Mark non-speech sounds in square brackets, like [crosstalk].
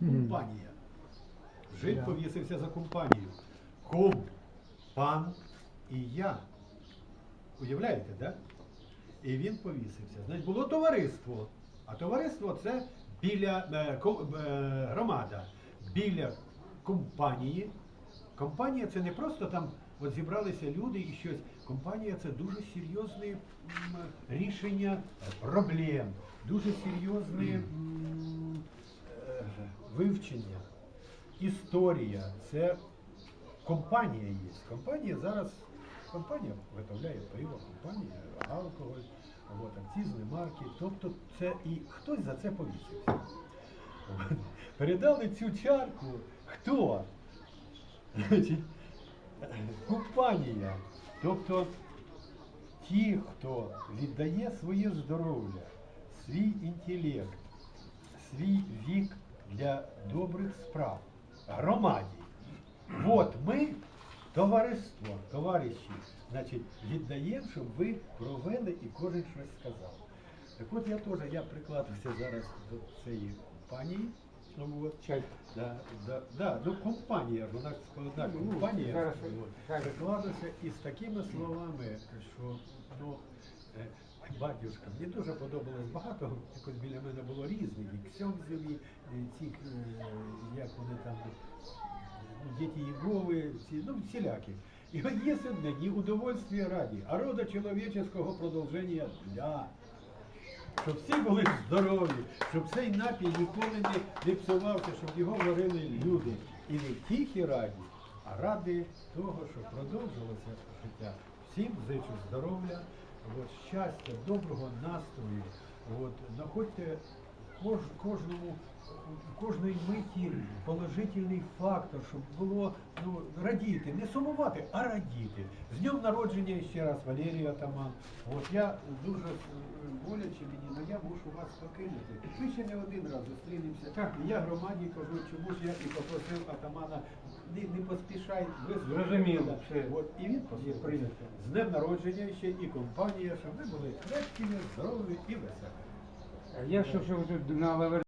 компанія. Жид повісився за компанію. Ком, пан і я. Уявляєте, да? І він повісився. Значить, було товариство. А товариство це біля е, ко- е, громада, біля компанії. Компанія це не просто там от зібралися люди і щось. Компанія це дуже серйозне рішення проблем, дуже серйозне вивчення. Історія це компанія є. Компанія зараз компанія виготовляє пиво, компанія алкоголь, от, акцизні марки. Тобто це і хтось за це повісився. Передали цю чарку. Хто? [laughs] Компанія. Тобто ті, хто віддає своє здоров'я, свій інтелект, свій вік для добрих справ громаді. От ми, товариство, товариші, значить, віддаємо, щоб ви провели і кожен щось сказав. Так от я теж я прикладався зараз до цієї компанії. Ну, от, Чай. Да, да, да, ну компанія, вона ж складна Ну, компанія. зараз, от, зараз. Прикладався із такими словами, що ну, батюшка, мені дуже подобалось багато, якось біля мене було різних, і ксьонзів, і і е, як вони там, ну, діти Єгови, ці, ну, всілякі. І от є одне, не удовольствие раді, а рода чоловічого продовження для. Щоб всі були здорові, щоб цей напій ніколи не псувався, щоб його варили люди. І не тільки раді, а ради того, щоб продовжилося життя. Всім зичу здоров'я, от, щастя, доброго настрою. От, знаходьте кож, кожному, кожної миті положительний фактор, щоб було ну, радіти, не сумувати, а радіти. З днем народження ще раз Валерій Атаман. От я дуже боляче мені, але я мушу вас покинути. Ми ще не один раз зустрінемося. Так. І я громаді кажу, чому ж я і попросив Атамана, не, не поспішай, ви Зрозуміло. От, і він прийнято. З днем народження ще і компанія, щоб ви були крепкими, здорові і веселі. Я щоб, щоб тут на